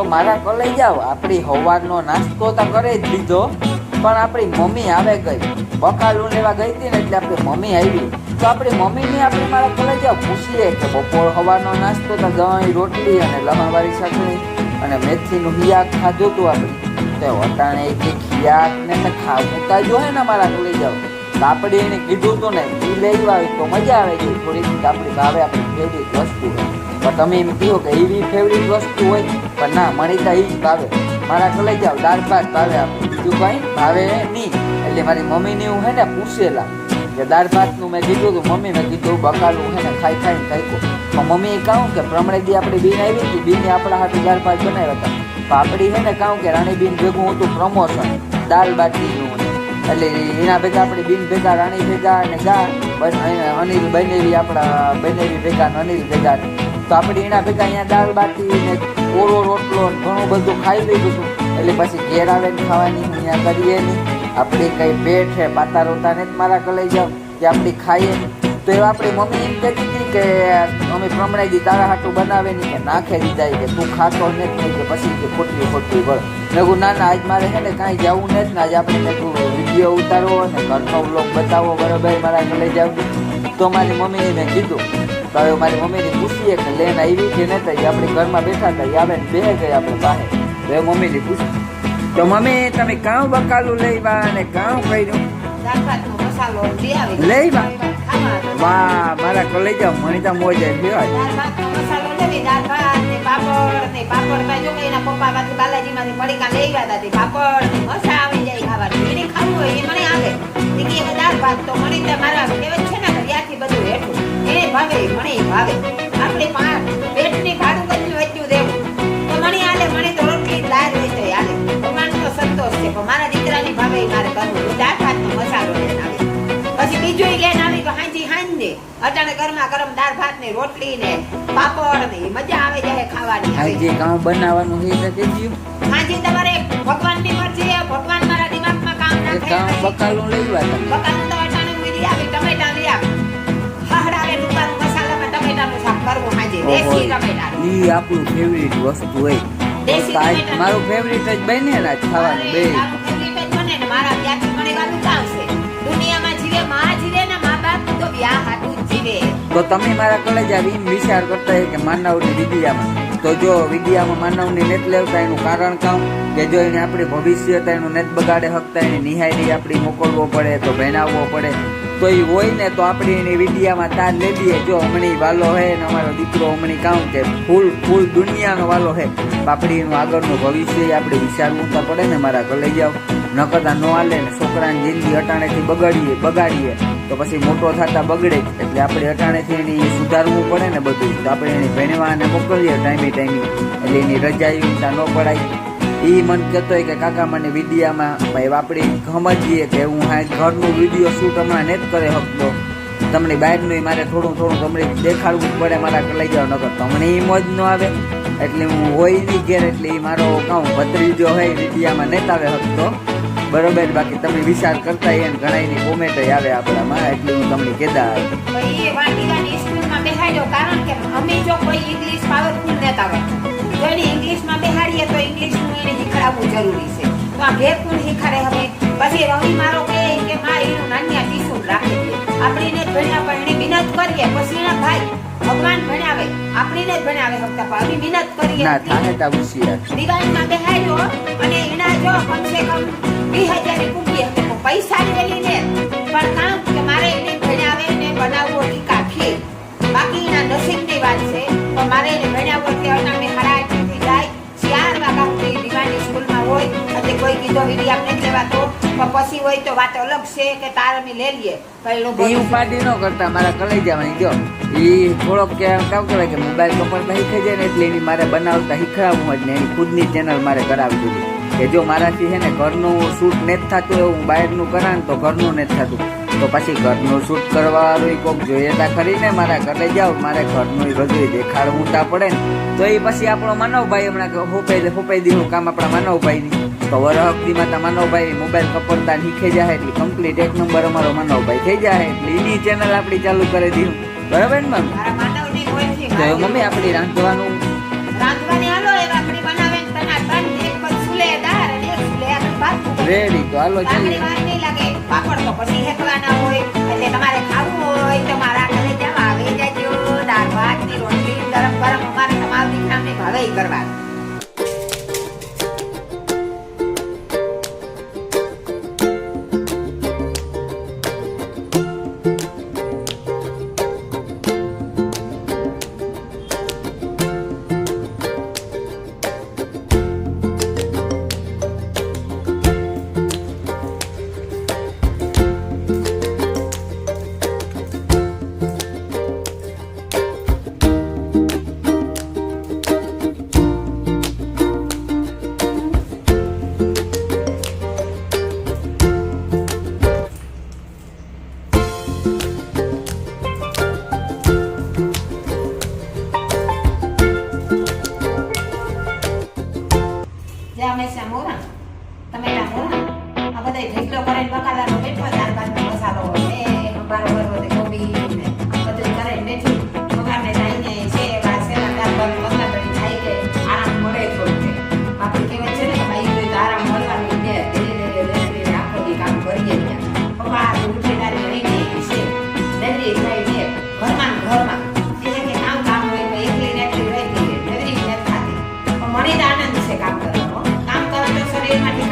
તો મારા કલે જાવ આપણી હવારનો નાસ્તો તો કરે જ લીધો, પણ આપણી મમ્મી આવે ગઈ. બકાલું લેવા ગઈ હતી ને એટલે આપણી મમ્મી આવી. તો આપણી મમ્મીને આપણે મારા કલે જાવ પૂછીએ કે બપોર હવાનો નાસ્તો તો દહીં, રોટલી અને લમણવાળી ચટણી અને મેથીનું હિયાક ખાધું હતું આપણે. તો વટાણે કે ખિયાક ને તો ખાવું તા જો હે ને મારા કલે જાવ આપણે એને કીધું હતું ને એ લઈ આવી તો મજા આવે છે. થોડીક આપણી ભાવે આપણી ફેવરિટ વસ્તુ પણ તમે એમ કહો કે એવી ફેવરિટ વસ્તુ હોય, પણ ના, મને તો એ જ ભાવે. મારા કલે જાવ દાળ ભાત ભાવે આપણે બીજું કંઈ ભાવે નહીં. એટલે મારી મમ્મીને એવું હે ને પૂછેલા કે દાળ ભાતનું મેં કીધું હતું, મમ્મી મેં કીધું બકાલું હે ને, ખાઈ, ખાઈને ખાઈ પણ મમ્મીએ કહું કે પ્રમણે દી આપણી બીન આવી હતી, બીને આપણા હાથે દાળ ભાત બનાવ્યા હતા. પણ આપણી હે ને કહું કે રાણીબીન ભેગું હતું પ્રમોશન દાળ બાટીનું એટલે એના ભેગા આપણે બીન ભેગા, રાણી ભેગા અને ગા અનિલ બનેવી આપણા, બનેવી ભેગા અનિલ ભેગા. તો આપણે એના ભેગા અહીંયા દાળ બાટી ને ઓરો રોટલો ઘણું બધું ખાઈ લીધું હતું એટલે પછી ઘેર આવે ને ખાવાની, અહીંયા કરીએ નહીં આપણે કંઈ પેટ છે પાતા રોતા ને જ મારા કલાઈ જાવ કે આપણે ખાઈએ તો એવા આપણી મમ્મી એમ કહેતી હતી કે, અમે પ્રમણાઈ તારા હાટું બનાવે નહીં કે નાખે દીધા કે તું ખાતો જ નહીં કે પછી કે ખોટલી ખોટલી વળ. મેં ના ના, આજ મારે છે ને કાંઈ જવું નથી, ને આજે આપણે મેં વીડિયો ઉતારવો અને ઘરનો વ્લોગ બતાવો બરાબર મારા ઘરે જાવ તો મારી મમ્મીએ મેં કીધું તો હવે મારી મમ્મીને પૂછીએ કે લેન આવી કે નતા એ આપણે ઘરમાં બેઠા હતા એ આવે ને બે ગયા આપણે પાસે તો એ મમ્મીને પૂછ્યું તો મમ્મી તમે કાં બકાલું લેવા અને કાં કર્યું દાળ ભાતનો મસાલો લઈ આવી લઈ વા. ખાવાનો. વાહ મારા કલેજા મણીતા મોજે કહેવાય દાળ ભાતનો મસાલો લેવી દાળ ભાત ને પાપડ ને પાપડમાં જો કે એના પપ્પા માંથી બાલાજીમાંથી પડીકા લઈ આવ્યા હતા તે પાપડ ને મસા આવી જાય ખાવાનું એને ખાવું હોય એ મને આવે તે કહે કે દાળ ભાત તો મને તો મારા કહેવત છે ને કે ત્યાંથી બધું હેઠું એને ભાવે મને ભાવે આપણે પાંચ પેટની ભાડું બધું વધ્યું દેવું તો મને આલે મને તો રોટલી દાળ હોય તો આલે ભગવાન તો સંતોષ છે પણ મારા દીકરાની ભાવે મારે કરવું દાળ ભાતનો મસાલો લઈને આવી. પછી બીજું લઈને આવી તો હાંજી હાંજે અટાણે ગરમા ગરમ દાળ ભાત ને રોટલી ને પાપડ ને મજા આવે જાય ખાવાની. આ કામ બનાવવાનું છે એ કહેજો. હાંજી તમારે ભગવાનની મરજી છે. ભગવાન મારા દિમાગમાં કામ એ નાખે કામ બકાલું લઈ વાત બકાલું કરવું હાંજી. દેશી ટમેટા ઈ આપણું ફેવરિટ વસ્તુ હોય. મારું ફેવરિટ જ બને ને ખાવાનું બે. મારું favourite જ બને ને મારા ત્યાંથી મને ગાતું ચાલશે દુનિયામાં જીવે માં જીવે ને મા બાપ તો વ્યાહ હાટું જીવે. તો તમે મારા કલેજ આવી વિચાર કરતા હોય કે માનવની વિદ્યામાં. તો જો વિદ્યામાં માનવની નેત લેવતા એનું કારણ કામ કે જો એને આપણે ભવિષ્યતા એનું નેત બગાડે હકતા એને નિહાળી આપણી મોકલવો પડે તો ભણાવવો પડે. તો એ હોય ને તો આપણે એની વિડીયામાં તાર લઈ લઈએ. જો હમણી વાલો હે ને અમારો દીકરો હમણી કામ કે ફૂલ ફૂલ દુનિયાનો વાલો હે. બાપડીનું આગળનું ભવિષ્ય આપણે વિચારવું તો પડે ને મારા કલે લઈ નકરતા ન હાલે ને છોકરાની જિંદગી અટાણેથી બગાડીએ બગાડીએ. તો પછી મોટો થતા બગડે. એટલે આપણે અટાણેથી એની સુધારવું પડે ને બધું. તો આપણે એને ભણવા અને મોકલીએ ટાઈમે ટાઈમે. એટલે એની રજા ઊંચા ન પડાય. એ મન કહેતો કે, કાકા, મને વિડીયામાં ભાઈ આપણે સમજીએ કે હું હા ઘરનું વીડિયો શૂટ હમણાં ને જ કરે શકતો. તમને બહારનું મારે થોડું થોડું તમને દેખાડવું જ પડે મારા લઈ જાઓ, નકર તમને એ મોજ ન આવે. એટલે હું હોય નહીં ઘેર, એટલે એ મારો કહું ભત્રીજો હોય વિડીયામાં નેત આવે શકતો. બરોબર? બાકી તમે વિચાર કરતા એની કોમેન્ટ આવે આપણામાં, એટલે હું તમને કહેતા બેહાડ્યો કારણ કે અમે જો કોઈ ઇંગ્લિશ પાવરફુલ નેતા હોય તો એને ઇંગ્લિશમાં બેહાડીએ તો ઇંગ્લિશનું એને શીખડાવવું જરૂરી છે. તો આ કોણ શીખાડે હવે. પછી રવિ મારો કહે કે માં એનું નાન્યા ટીસું રાખે આપણીને જ ભણ્યા પણ એને મહેનત કરીએ પછી એના ભાઈ ભગવાન ભણાવે. આપણીને જ ભણાવે હપ્તા પણ અમે મહેનત કરીએ. ના થાને તા હોશિયાર દિવાળીમાં બેહાડ્યો અને એના જો કમસે કમ બે હજાર હતી પૈસા લેલી ને. પણ કામ કે મારે એને ભણાવે ને બનાવવો ટીકા બાકી એના નસીબની વાત છે. પણ મારે એને ભણાવવો એટલે અનામે સાડા હોય એટલે કોઈ કીધો વીડિયો આપણે લેવા તો પછી હોય તો વાત અલગ છે કે તાર અમે લઈ લઈએ. એ ઉપાધિ ન કરતા મારા કલાઈ જવાની જો. એ થોડોક કે કામ કરે કે મોબાઈલ કપડતા શીખે જાય ને એટલે એની મારે બનાવતા શીખડાવવું જ ને એની ખુદની ચેનલ મારે કરાવી દીધી. કે જો મારાથી છે ને ઘરનું શૂટ નથી થતું એવું બહારનું કરા ને તો ઘરનું નથી થતું. તો પછી ઘરનું શૂટ કરવાવાળું કોઈક જોઈએ તા ખરીને મારા ઘરે જાવ મારે ઘરનું બધું દેખાડવું તા પડે ને. તો એ પછી આપણો માનવભાઈ હમણાં હોપાઈ હોપાઈ દીધું કામ આપણા માનવભાઈની તો વરહકતીમાં માતા માનવભાઈ મોબાઈલ કપડતા શીખે જાય એટલે કમ્પ્લીટ એક નંબર અમારો માનવભાઈ થઈ જાય એટલે એની ચેનલ આપણી ચાલુ કરી દીધું. બરાબર ને મમ્મી તો મમ્મી આપણી રાંધવાનું રેડી તો હાલો જઈએ. લાગે. પાપડ તો પછી હેકવાના હોય એટલે તમારે ખાવું હોય તો મારા ઘરે જવા આવી જજો. દાળ ભાતની રોટલી ગરમ ગરમ અમારે તમારી દીકરાને ભાવે કરવા.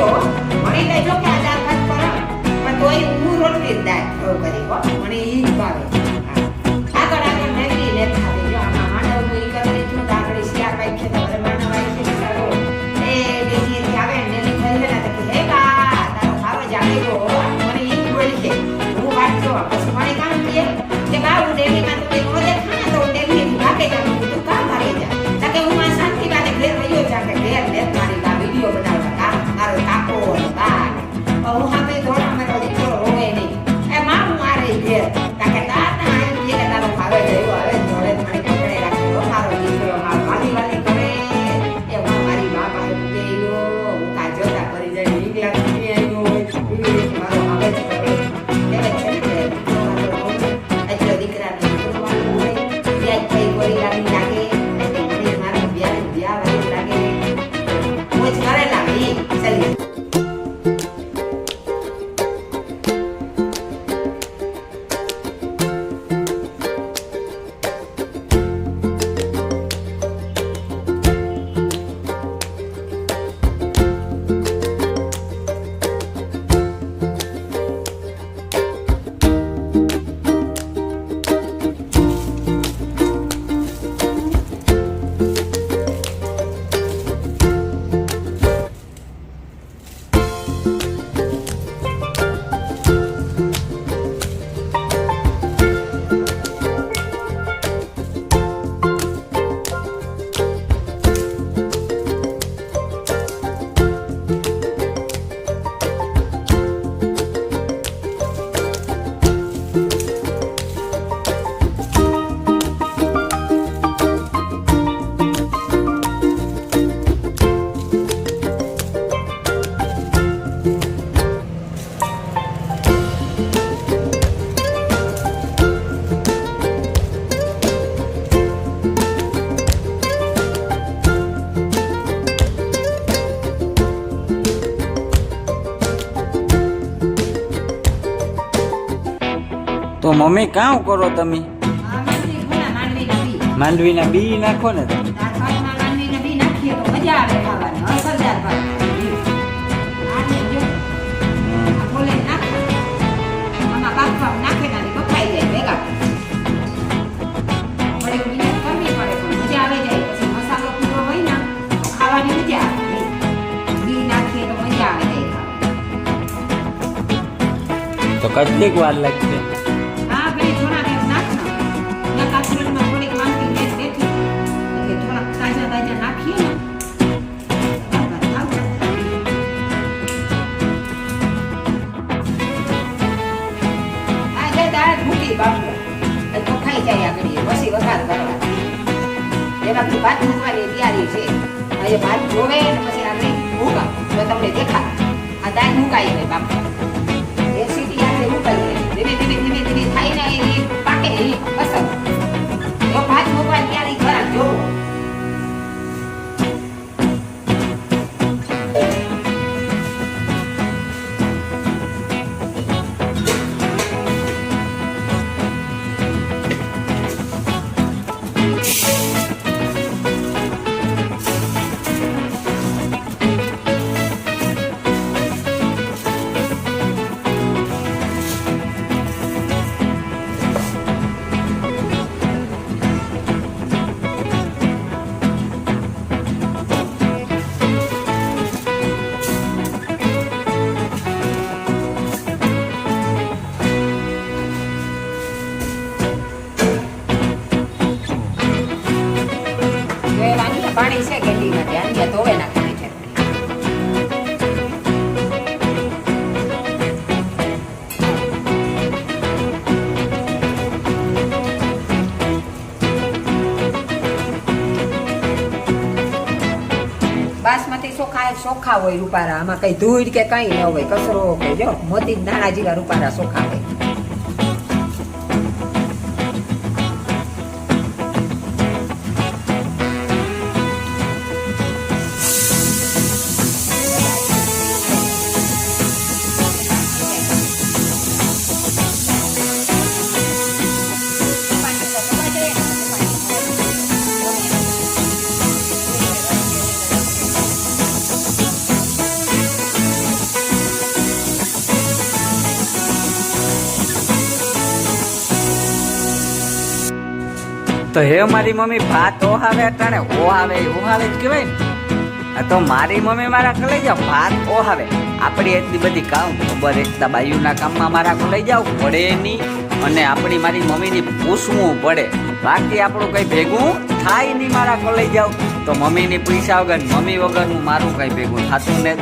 Lord. Amen. મમ્મી કાં કરો તમે? માંડવીના બી નાખો ને તો કેટલીક વાર લાગશે? હવે ભાત જોવે ને પછી આને મૂકા તો તમને દેખાય. આ દાંત મુકાઈ ગઈ બાપ ચોખા હોય રૂપારા. આમાં કઈ ધૂળ કે કઈ ન હોય. કચરો કે જો મોતી નાના જેવા રૂપારા સોખા હોય. તો હે મારી મમ્મી, ભાત ઓહાવે અટાણે ઓહાવે ઓહાવે જ કહેવાય ને. તો મારી મમ્મી મારા લઈ જાવ ભાત ઓહાવે આપણી એટલી બધી કામ ખબર એકતા બાયુના કામમાં મારા લઈ જાવ પડે નહીં. અને આપણી મારી મમ્મીની પૂછવું પડે. બાકી આપણું કઈ ભેગું થાય નહીં મારા લઈ જાવ તો મમ્મીની પૈસા વગર, મમ્મી વગર હું મારું કઈ ભેગું થતું ને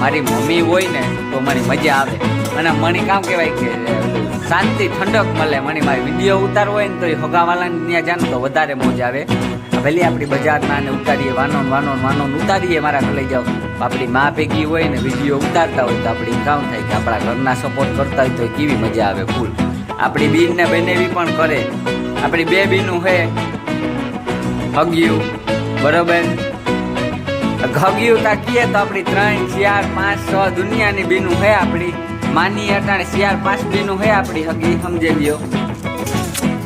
મારી મમ્મી હોય ને તો મારી મજા આવે. અને મને કામ કહેવાય કે શાંતિ, ઠંડક મળે મને મારી વીડિયો ઉતારવો હોય ને તો એ હગાવાલાને ત્યાં જાણ તો વધારે મોજ આવે. ભલે આપણી બજારના ને ઉતારીએ, વાનોન વાનોન વાનો ને વાનો ને ઉતારીએ, મારા લઈ જાઓ. આપણી મા ભેગી હોય ને વીડિયો ઉતારતા હોય તો આપણી કામ થાય કે આપણા ઘરના સપોર્ટ કરતા હોય તો કેવી મજા આવે ફૂલ. આપણી બીન ને બનેવી પણ કરે. આપણી બે બીનું હે હગ્યું બરોબર? ઘગ્યું તાકીએ તો આપણી ત્રણ, ચાર, પાંચ, છ દુનિયાની બીનું હે આપણી. માની અટાણે પાંચ બીનું હે આપણી હગી, સમજે લ્યો.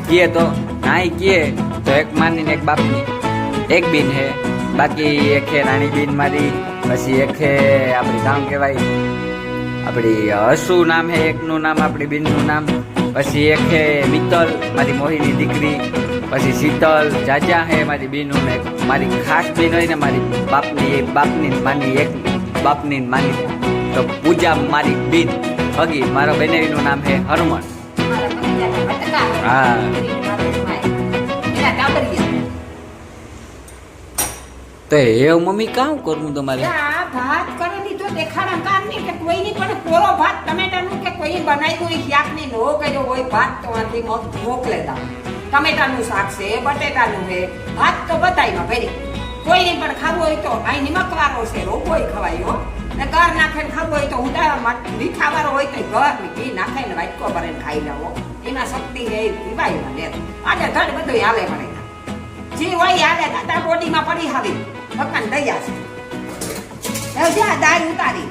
કીએ તો, નાઈ કીએ. તો એક માની ને એક બાપની. એક બીન હે. બાકી એક હે રાણી બીન મારી, પછી એક હે આપણી ગામ કહેવાય. આપણી હસુ નામ હે, એકનું નામ આપણી બીનનું નામ. પછી એક હે મિત્તલ, મારી મોહીની દીકરી. પછી શીતલ, જાજા હે મારી બીનું ને મારી ખાસ બીન હોય ને મારી બાપની બાપની માની એક, બાપની માની. તો પૂજા મારી બીન. હગી મારો બેનેવીનું નામ છે હોય. હા. તો એ મમ્મી કામ કરું તમારે ભાત કરી તો દેખાડા કામ નહીં કે કોઈ નહીં પણ કોરો ભાત ટમેટાનું કે કોઈ બનાવ્યું હોય શાકની નો કર્યો હોય ભાત તો આથી મોક- મોકલે તા ટમેટાનું શાક છે, બટેટાનું છે, ભાત તો બધાયમાં ભરી નહીં પણ ખાવું હોય તો અહીં નિમકવાળો છે, રોગોય ખવાય, હો ને ઘર નાખીને ખાવું હોય તો હું મીઠાવાળો હોય તો ઘર ઘી નાખીને વાટકો ભરીને ખાઈ લેવો. એમાં શક્તિ રહે પીવાય મને આજે ઘર બધું હાલે મને જે હોય હાલે, દાદા બોડીમાં પડી આવી ભગવાન દયા છે. હવે જ્યાં દાળ ઉતારી.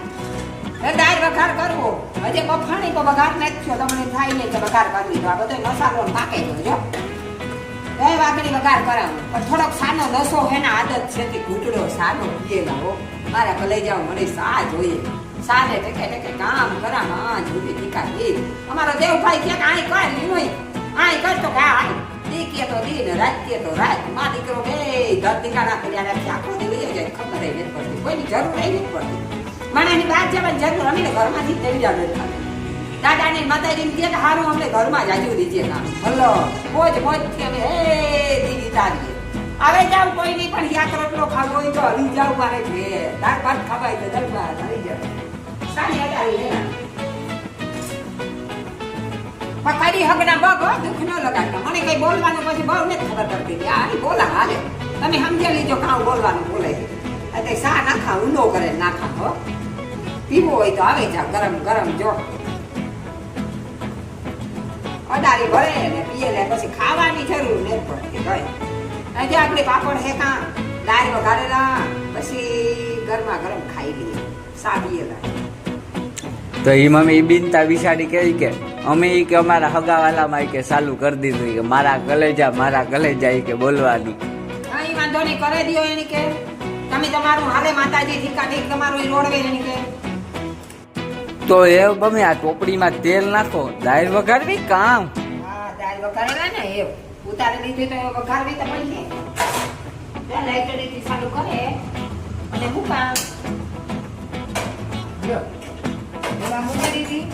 દાળ વઘાર કરવો. હજી બફાણી તો વઘાર નાખ્યો તમને થાય નહીં કે વઘાર કરવી તો. આ બધો મસાલો નાખે જો. એ વાગડી વઘાર કરાવો. પણ થોડોક સાનો નસો હેના આદત છે તે ઘૂંટડો સાનો પીએ હો મારા લઈ જાવ મને સા જોઈએ. સાને ટેકે ટેકે કામ કરા માં જુદી ટીકા એ અમારો દેવભાઈ કે આય નહીં હોય. આય કર તો કા આય. દી કે તો દી ને રાત, કે તો રાત. માં દીકરો બે ઘર દીકાના કર્યા રાખી આખો દી જાય ખબર ય નથી પડતી. કોઈની જરૂર નહીં નથી પડતી. મને એની બહાર જવાની જરૂર, અમે ઘરમાંથી દેવી જાવ નથી દાદાને માતાજીને કહે કે હારું અમને ઘરમાં જ આજુ દીજે કામ. ભલો, મોજ મોજ કે હે દીદી તારી હવે જાવ કોઈ નહીં પણ યાદ રોટલો ખાવો હોય તો હરી જાવ મારે છે દાળ ભાત ખવાય તો દાળ ભાત હરી જાવ સાની અડાડી પથારી હગના બગ હો, દુઃખ ન લગાડતા. મને કઈ બોલવાનું પછી બહુ નથી ખબર પડતી આ બોલા હાલે. તમે સમજી લીજો કાં બોલવાનું બોલે એટલે શા નાખા ઊંડો કરે નાખા હો. પીવો હોય તો આવે જાવ ગરમ ગરમ જો. અડારી ભરે ને પીએ ને પછી ખાવાની જરૂર નથી પડતી કઈ આજે આપણે પાપડ હેકા દાળ વઘારેલા પછી ગરમા ગરમ ખાઈ લઈએ. સા તો એ મમ્મી બિનતા વિશાળી કહી કે અમે એ કે અમારા હગાવાલામાં કે ચાલુ કરી દીધું કે મારા કલેજા મારા કલેજા એ કે બોલવાનું. કઈ વાંધો નહીં કરે દો એને કે. તમે તમારું હાલે માતાજી ઠીકા ઠીક તમારું રોડવે એને કે. તો એ બમે આ ટોપડીમાં તેલ નાખો દાળ વઘારવી કામ? હા દાળ વઘારેલા ને એ ઉતારી દીધી તો વઘારવી તો પડશે જાય. ચાલુ કરે. અને મૂકા મૂકી દીધી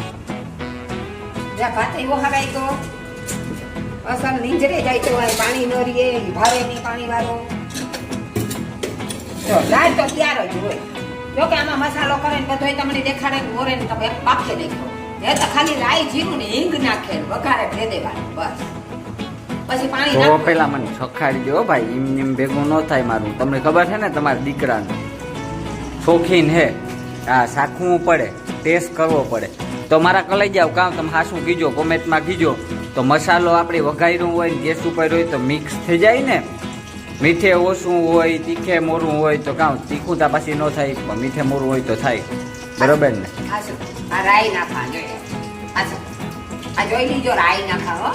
જ્યાં ભાતે એવો હરાઈ ગયો અસલ જાય તો પાણી ન રીએ ભાવે નહીં પાણી વાળો. દાળ તો તૈયાર જ હોય. જો આમાં મસાલો કરે ને બધોય તમને દેખાડે ને મોરે ને તમે નાખો એ તો ખાલી રાઈ જીરું ને હિંગ નાખે વઘારે ભેદે બસ. પછી પાણી તો નાખવું. પેલા મને સખાડી દો ભાઈ એમ એમ ભેગું ન થાય મારું. તમને ખબર છે ને તમારા દીકરાને. શોખીન હે. હા સાખવું પડે ટેસ્ટ કરવો પડે. તો મારા કલાઈ જાવ કામ તમે હાસું કીજો કોમેન્ટમાં કીજો. તો મસાલો આપણે વઘાર્યું હોય ગેસ ઉપર હોય તો મિક્સ થઈ જાય ને. મીઠે ઓછું હોય તીખે મોરું હોય તો કામ તીખું તા પાછી ન થાય પણ મીઠે મોરું હોય તો થાય. બરોબર ને? આ રાઈ નાખા જોઈએ. આ જોઈ લીજો રાઈ નાખા હો.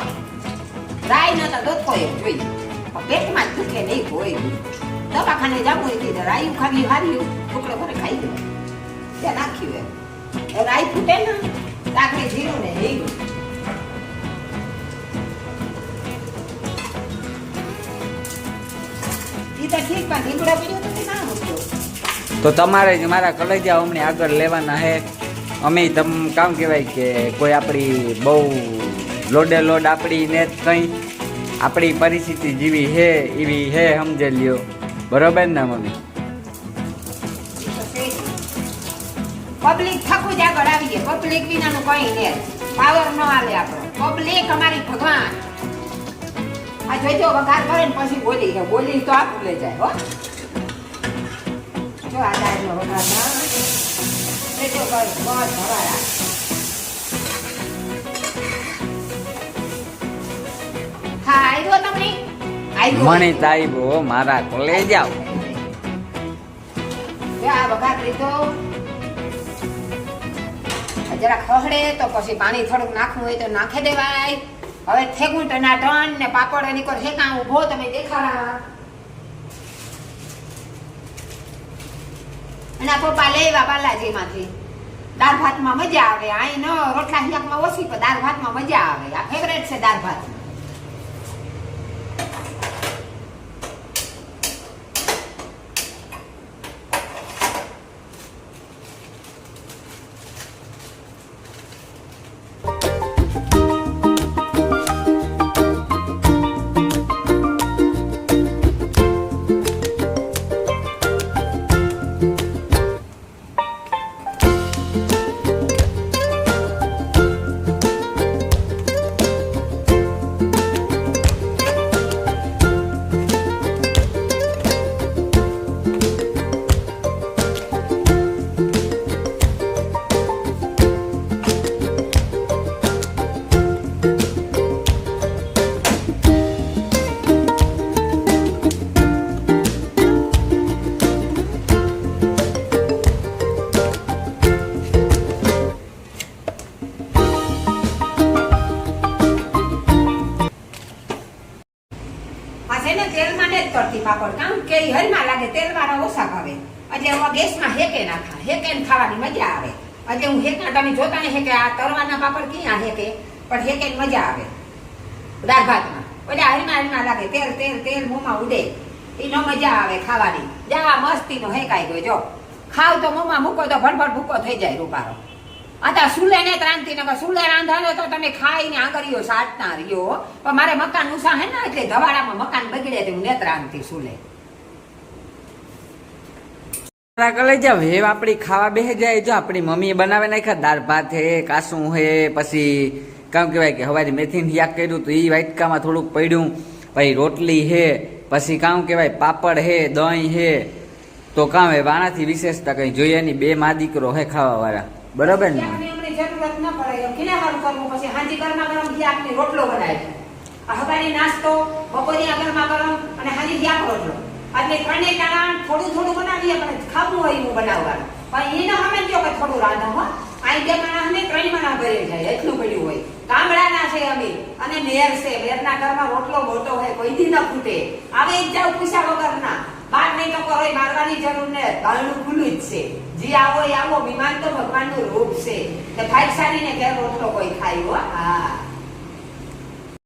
તો તમારે જ મારા કલેજા અમને આગળ લેવાના હે અમે તમ કામ કહેવાય કે કોઈ આપણી બહુ લોડે લોડ આપણી ને કંઈ આપણી પરિસ્થિતિ જેવી હે એવી હે સમજે લ્યો બરોબર ને, મમ્મી? પબ્લિક થકું જ આગળ આવી ગઈ પબ્લિક વિનાનું કઈ ને. પાવર ન આવે આપણો. પબ્લિક અમારી ભગવાન. આ જોઈજો વઘાર કરે ને પછી બોલી કે બોલી તો આપું લઈ જાય, હો. જો આ દાળનો વઘાર ના. જોઈજો બસ બસ ભરાયા આવ્યો મણી તાઈબો મારા કોલે જો આ વઘાર લીધો જરા ખહડે તો પછી પાણી થોડુંક નાખવું હોય તો નાખી દેવાય. હવે થેગું ટના ટન ને પાપડ એની કોર હેકા ઊભો તમે દેખાડા. અને પપ્પા લેવા બાલાજીમાંથી. દાળ ભાતમાં મજા આવે અહીં ન રોટલા શાકમાં ઓછી પણ દાળ ભાતમાં મજા આવે. આ ફેવરેટ છે દાળ ભાત. તમે કે આ તરવાના પાપડ ક્યાં હે કે પણ હે કે મજા આવે. દાળ ભાતમાં. એટલે હલમાં હલમાં લાગે, તેલ તેલ તેલ મોંમાં ઉડે. એ નો મજા આવે ખાવાની. જા મસ્તી નો હેકાઈ ગયો, જો. ખાવ તો મોંમાં મૂકો તો ભડભડ ભૂકો થઈ જાય રૂપારો. અત્યારે સુલે ને ત્રાંતિ ને સુલે રાંધાને તો તમે ખાઈને આંગળીઓ સાટના રહ્યો. પણ મારે મકાન ઉષા હે ને, એટલે ધવાડામાં મકાન બગડે તો હું ને ત્રાંતિ સુલે. મારા કલેજા હે આપણી ખાવા બેહી જાય, જો આપણી મમ્મીએ બનાવી નાખ્યા, દાળ ભાત હે, કાસું હે, પછી કામ કહેવાય કે હવારી મેથીનું શાક કર્યું તો એ વાટકામાં થોડુંક પડ્યું, પછી રોટલી હે, પછી કામ કહેવાય પાપડ હે, દહીં હે, તો કામ હે વાણાથી વિશેષતા કઈ જોઈએ નહીં, બે મા દીકરો હે ખાવા વાળા બરાબર ને? રોટલો બનાવે નાસ્તો ગરમા ગરમ, અને હાજી રોટલો. એટલે કણે ટાણા થોડું થોડું બનાવીએ, પણ ખાવું હોય એવું બનાવવાનું. પણ એને અમે કયો કે થોડું રાંધો, હો? અહીં બે માણસ ને ત્રણ માણસ ભરી જાય એટલું પડ્યું હોય. ગામડાના છે અમે, અને મેર છે. મેરના ઘરમાં રોટલો મોટો હોય, કોઈ દી ન ફૂટે આવે એક જાવ પૂછા વગરના. બાર નહીં તો કોઈ મારવાની જરૂર ને બારણું ખુલ્લું જ છે. જે આવો એ આવો વિમાન તો ભગવાનનું રૂપ છે. ને ભાઈ સારીને ઘેર રોટલો કોઈ ખાય હા.